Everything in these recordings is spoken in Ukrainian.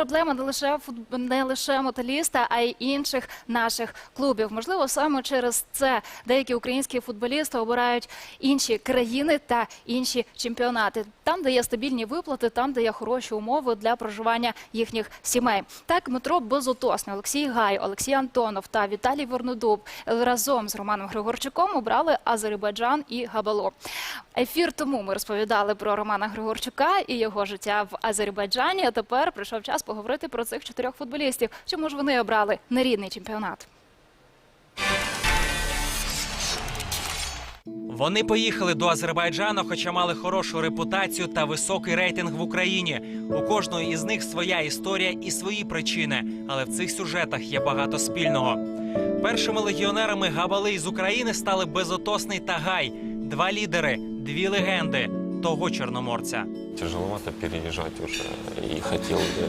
проблема не лише не лише моталіста, а й інших наших клубів. Можливо, саме через це деякі українські футболісти обирають інші країни та інші чемпіонати. Там, де є стабільні виплати, там, де є хороші умови для проживання їхніх сімей. Так, Дмитро Безотосний, Олексій Гай, Олексій Антонов та Віталій Вернодуб разом з Романом Григорчуком обрали Азербайджан і Габало. Ефір тому ми розповідали про Романа Григорчука і його життя в Азербайджані. А тепер прийшов час поговорити про цих чотирьох футболістів. Чому ж вони обрали нерідний чемпіонат? Вони поїхали до Азербайджану, хоча мали хорошу репутацію та високий рейтинг в Україні. У кожної із них своя історія і свої причини, але в цих сюжетах є багато спільного. Першими легіонерами Габали з України стали Безотосний та Гай, два лідери, дві легенди того чорноморця. Тяжеловато переезжать уже. И хотел, э,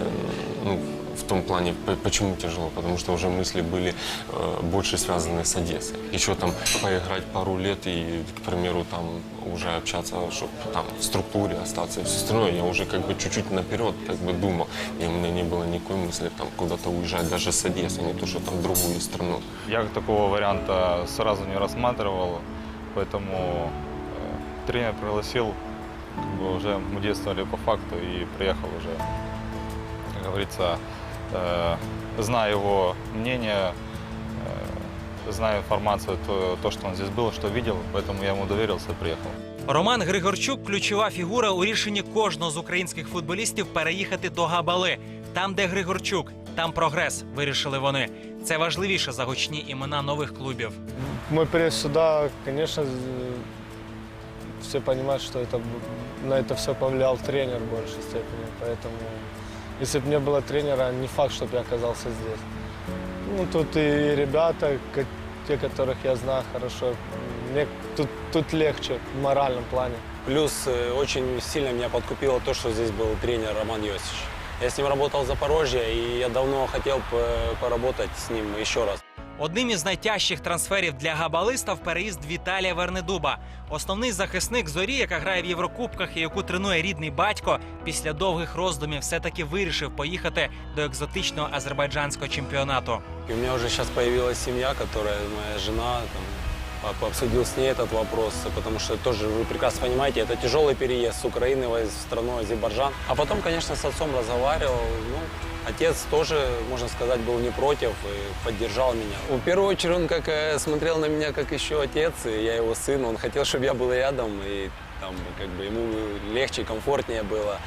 ну, в том плане, почему тяжело? Потому что уже мысли были э, больше связаны с Одессой. Еще там поиграть пару лет и, к примеру, там уже общаться, чтобы там в структуре остаться и все остальное. Я уже как бы чуть-чуть наперед как бы думал. И у меня не было никакой мысли там куда-то уезжать даже с Одессы, не то, что там в другую страну. Я такого варианта сразу не рассматривал, поэтому э, тренер пригласил, как бы уже мы действовали по факту и приехал уже, как говорится, э, зная его мнение, э, зная информацию, то, то, что он здесь был, что видел, поэтому я ему доверился и приехал. Роман Григорчук ключова фігура у рішенні кожного з українських футболістів переїхати до Габали. Там, де Григорчук, там прогрес. Вирішили вони. Це важливіше за гучні імена нових клубів. Мой приезд сюда, конечно, з- все понимают, что это, б- на это все повлиял тренер в большей степени. Поэтому, если бы не было тренера, не факт, чтобы я оказался здесь. Ну, тут и ребята, те, которых я знаю хорошо, мне тут, тут легче в моральном плане. Плюс э, очень сильно меня подкупило то, что здесь был тренер Роман Йосич. Я с ним работал в Запорожье, и я давно хотел п- поработать с ним еще раз. Одним із найтяжчих трансферів для Габали став переїзд Віталія Вернедуба. Основний захисник зорі, яка грає в Єврокубках і яку тренує рідний батько, після довгих роздумів все-таки вирішив поїхати до екзотичного азербайджанського чемпіонату. И у меня уже сейчас появилась семья, которая моя жена, там, по- обсудил с ней этот вопрос, потому что тоже, вы прекрасно понимаете, это тяжелый переезд с Украины в страну Азербайджан. А потом, конечно, с отцом разговаривал, ну, Отец тоже, можно сказать, был не против и поддержал меня. В первую очередь он как э, смотрел на меня как еще отец, и я его сын. Он хотел, чтобы я был рядом, и там как бы ему легче, комфортнее было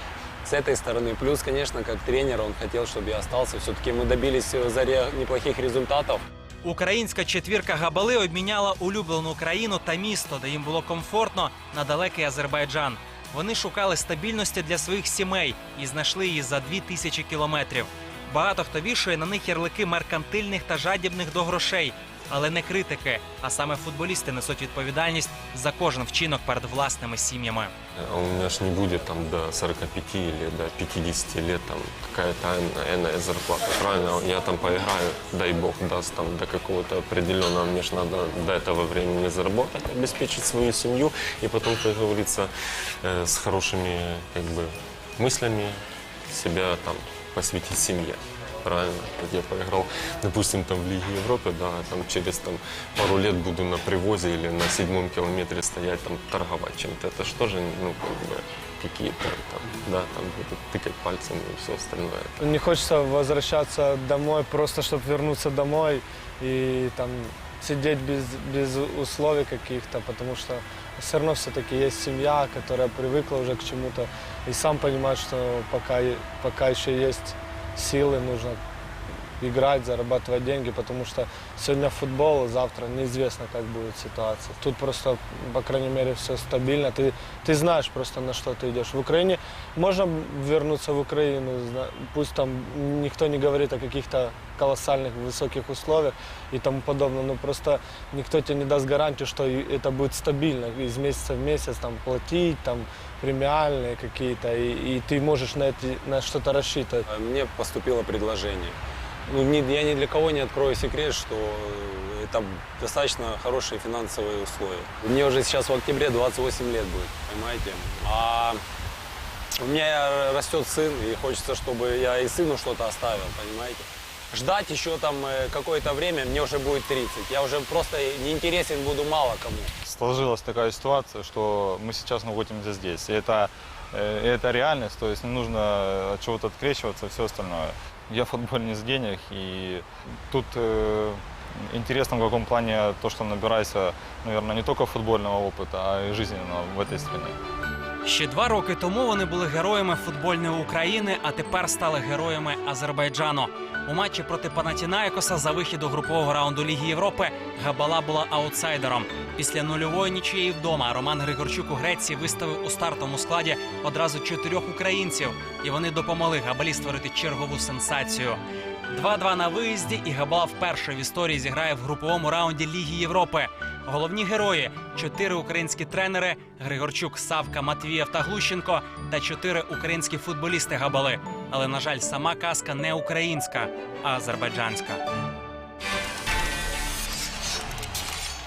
с этой стороны. Плюс, конечно, как тренер, он хотел, чтобы я остался. Все-таки мы добились в Заре неплохих результатов. Українська четвірка Габали обміняла улюблену країну та місто, де їм було комфортно на далекий Азербайджан. Вони шукали стабільності для своїх сімей і знайшли її за дві тисячі кілометрів. Багато хто вішує на них ярлики меркантильних та жадібних до грошей, але не критики, а саме футболісти несуть відповідальність за кожен вчинок перед власними сім'ями. А у меня ж не будет там до 45 или до 50 лет там какая-то энная- энная зарплата, правильно? Я там поиграю, дай бог даст там до какого-то определенного, мне ж надо до этого времени заработать, обеспечить свою семью и потом, как говорится, э, с хорошими как бы мыслями себя там посвятить семье. Правильно, вот я поиграл, допустим, там в Лиге Европы, да, там через там, пару лет буду на привозе или на седьмом километре стоять, там, торговать чем-то. Это что же, ну, как бы, какие-то там, да, там будут тыкать пальцем и все остальное. Не хочется возвращаться домой, просто чтобы вернуться домой и там сидеть без, без условий каких-то, потому что все равно все-таки есть семья, которая привыкла уже к чему-то, и сам понимает, что пока, пока еще есть силы, нужно играть, зарабатывать деньги, потому что сегодня футбол, завтра неизвестно, как будет ситуация. Тут просто, по крайней мере, все стабильно. Ты, ты знаешь просто, на что ты идешь. В Украине можно вернуться в Украину, зна- пусть там никто не говорит о каких-то колоссальных высоких условиях и тому подобное, но просто никто тебе не даст гарантию, что это будет стабильно, из месяца в месяц там платить, там премиальные какие-то, и, и ты можешь на, эти, на что-то рассчитывать. А Мне поступило предложение. Ну, ни- я ни для кого не открою секрет, что это достаточно хорошие финансовые условия. Мне уже сейчас в октябре 28 лет будет, понимаете? А У меня растет сын, и хочется, чтобы я и сыну что-то оставил, понимаете? Ждать еще там э, какое-то время, мне уже будет 30. Я уже просто неинтересен буду мало кому. Сложилась такая ситуация, что мы сейчас находимся здесь. И это, э, это реальность, то есть не нужно от чего-то открещиваться, все остальное. Я футбол не с денег, и тут э, интересно в каком плане то, что набирайся, наверное, не только футбольного опыта, а и жизненного в этой стране. Ще два роки тому вони були героями футбольної України, а тепер стали героями Азербайджану. У матчі проти Панатінаєкоса за вихід до групового раунду Ліги Європи Габала була аутсайдером. Після нульової нічиєї вдома Роман Григорчук у Греції виставив у стартовому складі одразу чотирьох українців, і вони допомогли Габалі створити чергову сенсацію. 2-2 на виїзді, і Габала вперше в історії зіграє в груповому раунді Ліги Європи. Головні герої чотири українські тренери Григорчук, Савка, Матвієв та Глущенко та чотири українські футболісти Габали. Але на жаль, сама казка не українська, а азербайджанська.